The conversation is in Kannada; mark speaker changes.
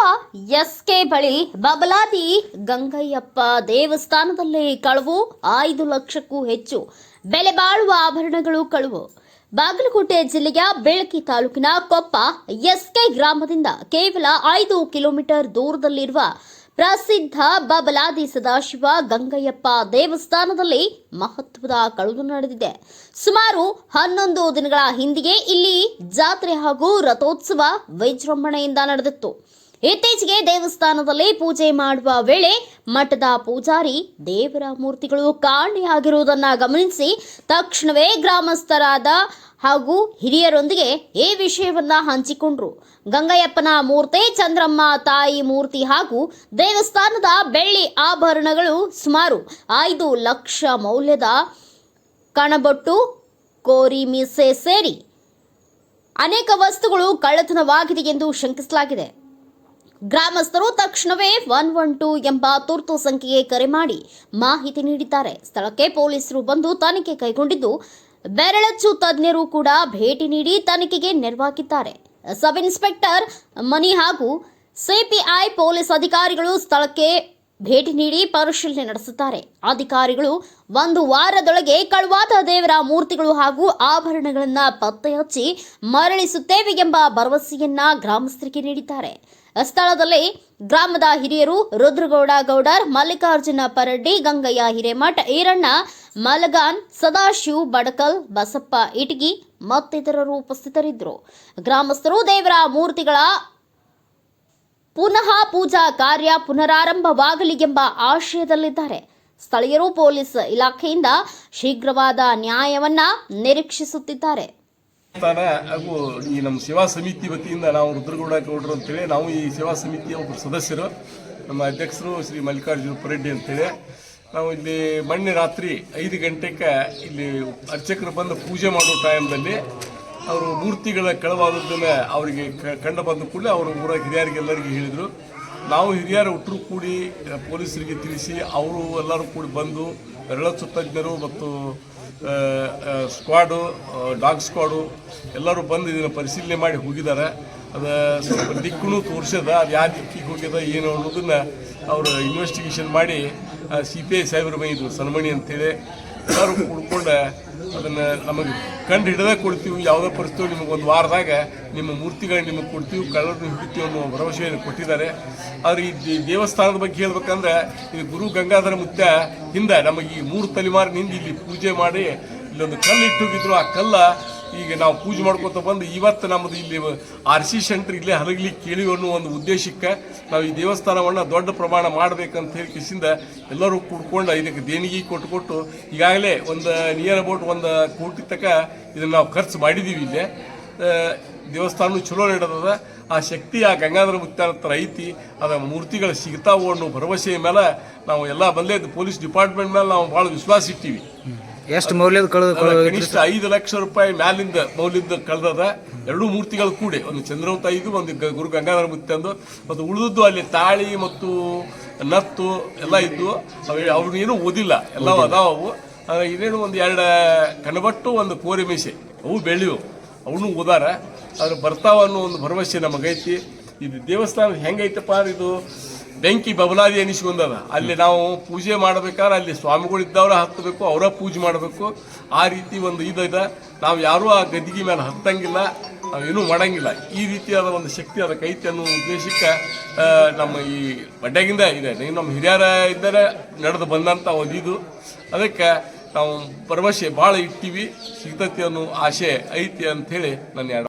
Speaker 1: ಕೊಪ್ಪ ಎಸ್ಕೆ ಬಳಿ ಬಬಲಾದಿ ಗಂಗಯ್ಯಪ್ಪ ದೇವಸ್ಥಾನದಲ್ಲಿ ಕಳವು ಐದು ಲಕ್ಷಕ್ಕೂ ಹೆಚ್ಚು ಬೆಲೆ ಬಾಳುವ ಆಭರಣಗಳು ಕಳುವು. ಬಾಗಲಕೋಟೆ ಜಿಲ್ಲೆಯ ಬೆಳಕಿ ತಾಲೂಕಿನ ಕೊಪ್ಪ, ಎಸ್ಕೆ ಗ್ರಾಮದಿಂದ ಕೇವಲ ಐದು ಕಿಲೋಮೀಟರ್ ದೂರದಲ್ಲಿರುವ ಪ್ರಸಿದ್ಧ ಬಬಲಾದಿ ಸದಾಶಿವ ಗಂಗಯ್ಯಪ್ಪ ದೇವಸ್ಥಾನದಲ್ಲಿ ಮಹತ್ವದ ಕಳುವು ನಡೆದಿದೆ. ಸುಮಾರು ಹನ್ನೊಂದು ದಿನಗಳ ಹಿಂದೆಯೇ ಇಲ್ಲಿ ಜಾತ್ರೆ ಹಾಗೂ ರಥೋತ್ಸವ ವಿಜೃಂಭಣೆಯಿಂದ ನಡೆದಿತ್ತು. ಇತ್ತೀಚೆಗೆ ದೇವಸ್ಥಾನದಲ್ಲಿ ಪೂಜೆ ಮಾಡುವ ವೇಳೆ ಮಠದ ಪೂಜಾರಿ ದೇವರ ಮೂರ್ತಿಗಳು ಕಾಣೆಯಾಗಿರುವುದನ್ನ ಗಮನಿಸಿ ತಕ್ಷಣವೇ ಗ್ರಾಮಸ್ಥರಾದ ಹಾಗೂ ಹಿರಿಯರೊಂದಿಗೆ ಈ ವಿಷಯವನ್ನ ಹಂಚಿಕೊಂಡ್ರು. ಗಂಗಯ್ಯಪ್ಪನ ಮೂರ್ತಿ, ಚಂದ್ರಮ್ಮ ತಾಯಿ ಮೂರ್ತಿ ಹಾಗೂ ದೇವಸ್ಥಾನದ ಬೆಳ್ಳಿ ಆಭರಣಗಳು ಸುಮಾರು ಐದು ಲಕ್ಷ ಮೌಲ್ಯದ ಕಣಬೊಟ್ಟು ಕೋರಿ ಮೀಸೆ ಸೇರಿ ಅನೇಕ ವಸ್ತುಗಳು ಕಳ್ಳತನವಾಗಿದೆ ಎಂದು ಶಂಕಿಸಲಾಗಿದೆ. ಗ್ರಾಮಸ್ಥರು ತಕ್ಷಣವೇ ಒನ್ ಒನ್ ಟೂ ಎಂಬ ತುರ್ತು ಸಂಖ್ಯೆಗೆ ಕರೆ ಮಾಡಿ ಮಾಹಿತಿ ನೀಡಿದ್ದಾರೆ. ಸ್ಥಳಕ್ಕೆ ಪೊಲೀಸರು ಬಂದು ತನಿಖೆ ಕೈಗೊಂಡಿದ್ದು, ಬೆರಳಚ್ಚು ತಜ್ಞರು ಕೂಡ ಭೇಟಿ ನೀಡಿ ತನಿಖೆಗೆ ನೆರವಾಗಿದ್ದಾರೆ. ಸಬ್ ಇನ್ಸ್ಪೆಕ್ಟರ್ ಮನಿ ಹಾಗೂ ಸಿಪಿಐ ಪೊಲೀಸ್ ಅಧಿಕಾರಿಗಳು ಸ್ಥಳಕ್ಕೆ ಭೇಟಿ ನೀಡಿ ಪರಿಶೀಲನೆ ನಡೆಸುತ್ತಾರೆ. ಅಧಿಕಾರಿಗಳು ಒಂದು ವಾರದೊಳಗೆ ಕಳುವಾದ ದೇವರ ಮೂರ್ತಿಗಳು ಹಾಗೂ ಆಭರಣಗಳನ್ನು ಪತ್ತೆ ಹಚ್ಚಿ ಮರಳಿಸುತ್ತೇವೆ ಎಂಬ ಭರವಸೆಯನ್ನ ಗ್ರಾಮಸ್ಥರಿಗೆ ನೀಡಿದ್ದಾರೆ. ಸ್ಥಳದಲ್ಲಿ ಗ್ರಾಮದ ಹಿರಿಯರು ರುದ್ರಗೌಡ ಗೌಡರ್, ಮಲ್ಲಿಕಾರ್ಜುನ ಪರಡ್ಡಿ, ಗಂಗಯ್ಯ ಹಿರೇಮಠ, ಈರಣ್ಣ, ಮಲಗಾನ್, ಸದಾಶಿವ್ ಬಡಕಲ್, ಬಸಪ್ಪ ಇಟಗಿ ಮತ್ತಿತರರು ಉಪಸ್ಥಿತರಿದ್ದರು. ಗ್ರಾಮಸ್ಥರು ದೇವರ ಮೂರ್ತಿಗಳ ಪುನಃ ಪೂಜಾ ಕಾರ್ಯ ಪುನರಾರಂಭವಾಗಲಿ ಎಂಬ ಆಶಯದಲ್ಲಿದ್ದಾರೆ. ಸ್ಥಳೀಯರು ಪೊಲೀಸ್ ಇಲಾಖೆಯಿಂದ ಶೀಘ್ರವಾದ ನ್ಯಾಯವನ್ನ ನಿರೀಕ್ಷಿಸುತ್ತಿದ್ದಾರೆ.
Speaker 2: ಹಾಗೂ ಈ ನಮ್ಮ ಸೇವಾ ಸಮಿತಿ ವತಿಯಿಂದ ನಾವು ರುದ್ರಗೌಡ ಗೌಡರು ಅಂತೇಳಿ, ನಾವು ಈ ಸೇವಾ ಸಮಿತಿಯ ಒಬ್ಬರು ಸದಸ್ಯರು, ನಮ್ಮ ಅಧ್ಯಕ್ಷರು ಶ್ರೀ ಮಲ್ಲಿಕಾರ್ಜುನ ಪರೆಡ್ಡಿ ಅಂತೇಳಿ. ನಾವು ಇಲ್ಲಿ ಮೊನ್ನೆ ರಾತ್ರಿ ಐದು ಗಂಟೆಗೆ ಇಲ್ಲಿ ಅರ್ಚಕರು ಬಂದು ಪೂಜೆ ಮಾಡೋ ಟೈಮ್ದಲ್ಲಿ ಅವರು ಮೂರ್ತಿಗಳ ಕಳವಾದದ್ದನ್ನು ಅವರಿಗೆ ಕಂಡು ಬಂದ ಕೂಡಲೇ ಅವರು ಊರ ಹಿರಿಯರಿಗೆಲ್ಲರಿಗೆ ಹೇಳಿದರು. ನಾವು ಹಿರಿಯರು ಒಟ್ಟರು ಕೂಡಿ ಪೊಲೀಸರಿಗೆ ತಿಳಿಸಿ ಅವರು ಎಲ್ಲರೂ ಕೂಡಿ ಬಂದು ಬೆರಳ ತಜ್ಞರು ಮತ್ತು ಸ್ಕ್ವಾಡು ಡಾಗ್ ಸ್ಕ್ವಾಡು ಎಲ್ಲರೂ ಬಂದು ಇದನ್ನು ಪರಿಶೀಲನೆ ಮಾಡಿ ಹೋಗಿದ್ದಾರೆ. ಅದು ಸ್ವಲ್ಪ ದಿಕ್ಕೂ ತೋರಿಸ್ಯದ, ಅದು ಯಾವ ದಿಕ್ಕಿಗೆ ಹೋಗ್ಯದ, ಏನು ಅನ್ನೋದನ್ನು ಅವರು ಇನ್ವೆಸ್ಟಿಗೇಷನ್ ಮಾಡಿ ಸಿ ಪಿ ಐ ಸಾಹೇಬ್ರ ಇದು ಸನ್ಮಣಿ ಅಂತೇಳಿ ಎಲ್ಲರೂ ಕುಡ್ಕೊಂಡು ಅದನ್ನು ನಮಗೆ ಕಂಡು ಹಿಡಿದೇ ಕೊಡ್ತೀವಿ. ಯಾವುದೇ ಪರಿಸ್ಥಿತಿ ನಿಮಗೆ ಒಂದು ವಾರದಾಗ ನಿಮ್ಮ ಮೂರ್ತಿಗಳನ್ನ ನಿಮಗೆ ಕೊಡ್ತೀವಿ, ಕಳ್ಳರನ್ನು ಹಿಡಿತೀವಿ ಅನ್ನೋ ಭರವಸೆಯನ್ನು ಕೊಟ್ಟಿದ್ದಾರೆ. ಆದರೆ ಈ ದೇವಸ್ಥಾನದ ಬಗ್ಗೆ ಹೇಳ್ಬೇಕಂದ್ರೆ ಇದು ಗುರು ಗಂಗಾಧರ ಮುತ್ಯ ಹಿಂದೆ ನಮಗೆ ಈ ಮೂರು ತಲೆಮಾರಿನಿಂದ ಇಲ್ಲಿ ಪೂಜೆ ಮಾಡಿ ಇಲ್ಲೊಂದು ಕಲ್ಲು ಇಟ್ಟು ಹೋಗಿದ್ರು ಆ ಕಲ್ಲ ಈಗ ನಾವು ಪೂಜೆ ಮಾಡ್ಕೊತ ಬಂದು ಇವತ್ತು ನಮ್ಮದು ಇಲ್ಲಿ ಆರ್ ಸಿ ಸೆಂಟ್ರ್ ಇಲ್ಲೇ ಹಲಗಲಿ ಕೇಳಿ ಅನ್ನೋ ಒಂದು ಉದ್ದೇಶಕ್ಕೆ ನಾವು ಈ ದೇವಸ್ಥಾನವನ್ನು ದೊಡ್ಡ ಪ್ರಮಾಣ ಮಾಡಬೇಕಂತ ಹೇಳಿ ಕಿಸಿಂದ ಎಲ್ಲರೂ ಕೂಡ್ಕೊಂಡು ಇದಕ್ಕೆ ದೇಣಿಗೆ ಕೊಟ್ಟು ಕೊಟ್ಟು ಈಗಾಗಲೇ ಒಂದು ನಿಯರ್ ಅಬೌಟ್ ಒಂದು ಕೋಟಿ ತನಕ ಇದನ್ನು ನಾವು ಖರ್ಚು ಮಾಡಿದ್ದೀವಿ ಇಲ್ಲೇ. ದೇವಸ್ಥಾನ ಚಲೋ ನಡೆದದ. ಆ ಶಕ್ತಿ ಆ ಗಂಗಾಧರ ಮುತ್ಯಾನ ಹತ್ರ ಐತಿ. ಅದರ ಮೂರ್ತಿಗಳು ಸಿಗ್ತಾವು ಅನ್ನೋ ಭರವಸೆಯ ಮೇಲೆ ನಾವು ಎಲ್ಲ ಬಂದೇ ಪೊಲೀಸ್ ಡಿಪಾರ್ಟ್ಮೆಂಟ್ ಮೇಲೆ ನಾವು ಭಾಳ ವಿಶ್ವಾಸ ಇಟ್ಟಿವಿ.
Speaker 3: ಎಷ್ಟು ಮೌಲ್ಯದ ಕಳೆದು
Speaker 2: ಕನಿಷ್ಠ ಐದು ಲಕ್ಷ ರೂಪಾಯಿ ಮ್ಯಾಲಿಂದ ಮೌಲ್ಯದ ಕಳೆದದ ಎರಡು ಮೂರ್ತಿಗಳು ಕೂಡಿ. ಒಂದು ಚಂದ್ರವಂತ ಐದು ಒಂದು ಗುರು ಗಂಗಾಧರ ಮುತ್ತಂದು ಮತ್ತು ಉಳಿದದ್ದು ಅಲ್ಲಿ ತಾಳಿ ಮತ್ತು ನತ್ತು ಎಲ್ಲ ಇದ್ದು ಅವು ಅವ್ರನ್ನೇನು ಓದಿಲ್ಲ. ಎಲ್ಲ ಅದಾವ ಅವು ಆದ್ರೆ ಇನ್ನೇನು ಒಂದು ಎರಡು ಕನಬಟ್ಟು ಒಂದು ಕೋರಿ ಮೀಸೆ. ಅವು ಬೆಳೆಯು ಅವನು ಓದಾರ. ಆದ್ರೆ ಬರ್ತಾವ ಅನ್ನೋ ಒಂದು ಭರವಸೆ ನಮಗೈತಿ. ಇದು ದೇವಸ್ಥಾನ ಹೆಂಗೈತಪ್ಪ ಇದು ಬೆಂಕಿ ಬಬಲಾದಿ ಅನಿಸ್ಕೊಂಡದ ಅಲ್ಲಿ ನಾವು ಪೂಜೆ ಮಾಡಬೇಕಾದ್ರೆ ಅಲ್ಲಿ ಸ್ವಾಮಿಗಳು ಇದ್ದವ್ರ ಹತ್ತಬೇಕು ಅವರ ಪೂಜೆ ಮಾಡಬೇಕು. ಆ ರೀತಿ ಒಂದು ಇದೆ ನಾವು ಯಾರೂ ಆ ಗದ್ದಿಗೆ ಮೇಲೆ ಹತ್ತಂಗಿಲ್ಲ ಏನೂ ಮಾಡಂಗಿಲ್ಲ. ಈ ರೀತಿಯಾದ ಒಂದು ಶಕ್ತಿ ಅದಕ್ಕೆ ಐತಿ ಅನ್ನೋ ಉದ್ದೇಶಕ್ಕೆ ನಮ್ಮ ಈ ಬಡ್ಡೆಗಿಂದ ಇದೆ. ನೀವು ನಮ್ಮ ಹಿರಿಯರ ಇದ್ದರೆ ನಡೆದು ಬಂದಂಥ ಒಂದು ಇದು. ಅದಕ್ಕೆ ನಾವು ಭರವಸೆ ಭಾಳ ಇಟ್ಟಿವಿ. ಸಿಗ್ತತಿ ಅನ್ನೋ ಆಸೆ ಐತಿ ಅಂಥೇಳಿ ನನ್ನ